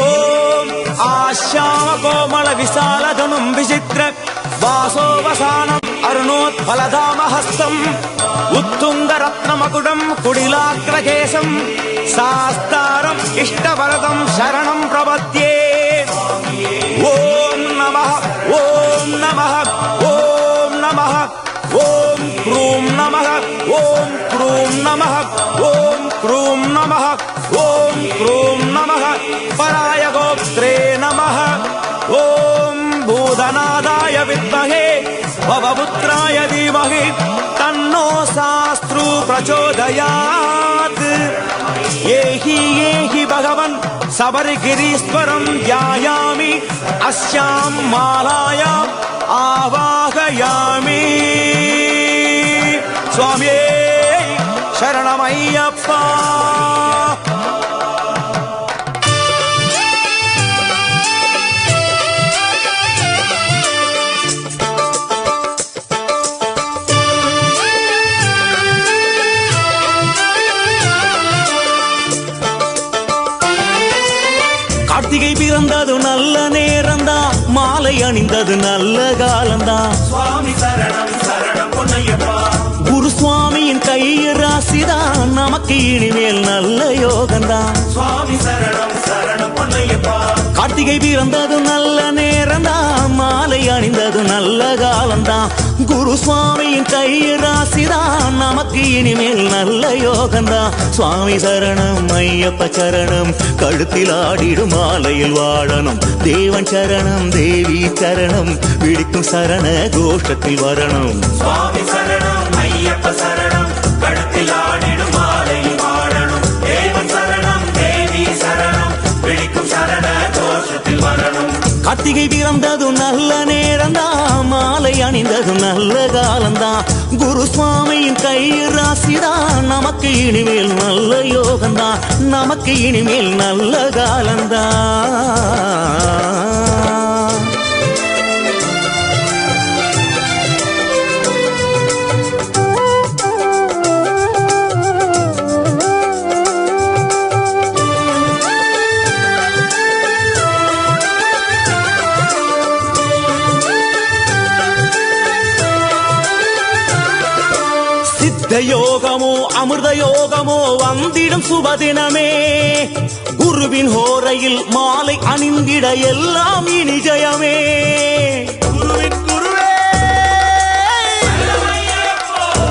ఓం ఆశ్యామకోమళ విశాలధనుం విచిత్ర వాసోవసానం అరుణోత్ఫలధామహస్తం उत्तुङ्गरत्नमकुडं कुडिलाग्रकेशं शास्तारम् इष्टवरदं शरणं प्रपद्ये ॐ नमः ॐ नमः ॐ नमः ॐ क्रूं नमः ॐ क्रूं नमः ॐ क्रूं नमः ॐ ्रूं नमः पराय गोप्त्रे नमः। ॐ भूधनादाय विद्महे भवपुत्राय धीमहि तन्नो शास्त्रु प्रचोदयात्। ये येहि भगवन् सबरिगिरीश्वरम् ध्यायामि अस्याम् मालायाम् आवाहयामि। स्वामे शरणमय्यप्पा। கார்த்திகை பிறந்தது நல்ல நேரம்தான். மாலை அணிந்தது நல்ல காலம்தான். குரு சுவாமியின் கையில் ராசிதான். நமக்கு இனிமேல் நல்ல யோகம்தான். கார்த்திகை பிறந்தது நல்ல நேரம்தான். மாலை அணிந்தது நல்ல காலம்தான். குரு சுவாமியின் கையில் ராசிதான் நமக்கு இனிமேல் நல்ல யோகம்தான். சுவாமி சரணம் ஐயப்ப சரணம். கழுத்தில் ஆடிடும் மாலையில் வாழணும். தேவன் சரணம் தேவி சரணம். விழிக்கும் சரண கோஷத்தில் வரணும். சுவாமி கார்த்திகை பிறந்தது நல்ல நேரம்தான். மாலை அணிந்தது நல்ல காலம்தான். குரு சுவாமியின் கை ராசிதான் நமக்கு இனிமேல் நல்ல யோகம்தான். நமக்கு இனிமேல் நல்ல காலம்தான். சித்த யோகமோ அமிர்த யோகமோ வந்திடும் சுபதினமே. குருவின் ஹோரையில் மாலை அணிந்திட எல்லாம் இனி ஜெயமே